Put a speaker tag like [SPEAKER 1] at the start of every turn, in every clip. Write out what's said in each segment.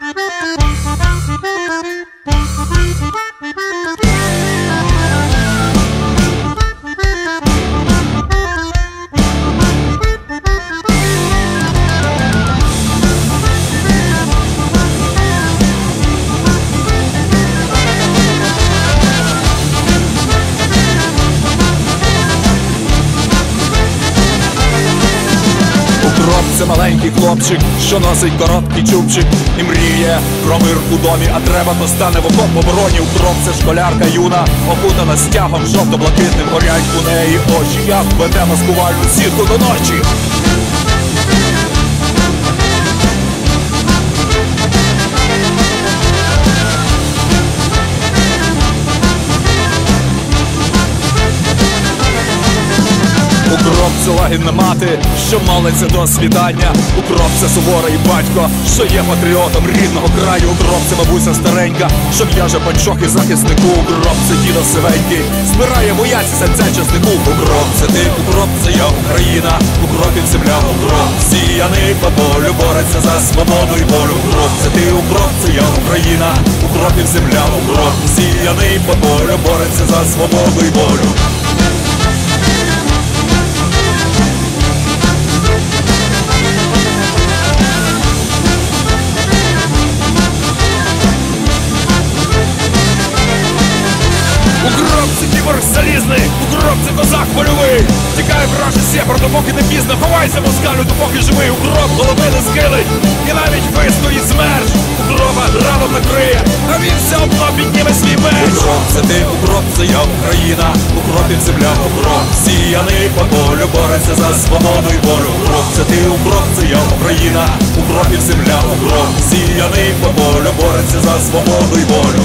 [SPEAKER 1] Bye. це маленький хлопчик, що носить короткий чубчик і мріє про мир у домі, а треба, то стане в окоп обороні. Укроп це школярка юна, окутана стягом жовто-блакитним горять у неї очі. Як веде маскувальну сітку до ночі. Це лагідна мати, що молиться до світання. Укроп це суворий батько, що є патріотом рідного краю. Укроп це бабуся старенька, що в'яже панчох і захиснику. Укроп це дідо сивенький, збирає бояці серця часнику. Укроп це ти, укроп це я, Україна, у укропів земля, у укроп сіяний по полю, бореться за свободу і волю. Укроп це ти, укроп це я, Україна, у укропів земля, укроп сіяний по полю, бореться за свободу і волю. Кіборг залізний, укроп це козак польовий. Тікає враже сєпар, допоки не пізно. Ховайся москалю, допоки живий. Укроп голови не скилить І навіть вистоїть смерч Укропа радом накриє, а він все одно підніме свій меч. Укроп це ти, укроп це я, Україна. Укропів земля, укроп Сіяний. По полю, бореться за свободу і волю. Укроп це ти, укроп це я, Україна. Укропів земля, укроп Сіяний. По полю, бореться за свободу і волю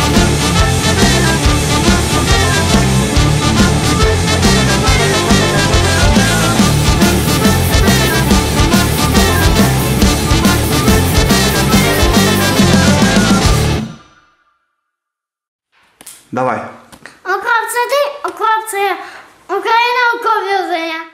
[SPEAKER 2] Давай.
[SPEAKER 3] Укроп це ти, укроп це я. Україна в'язання.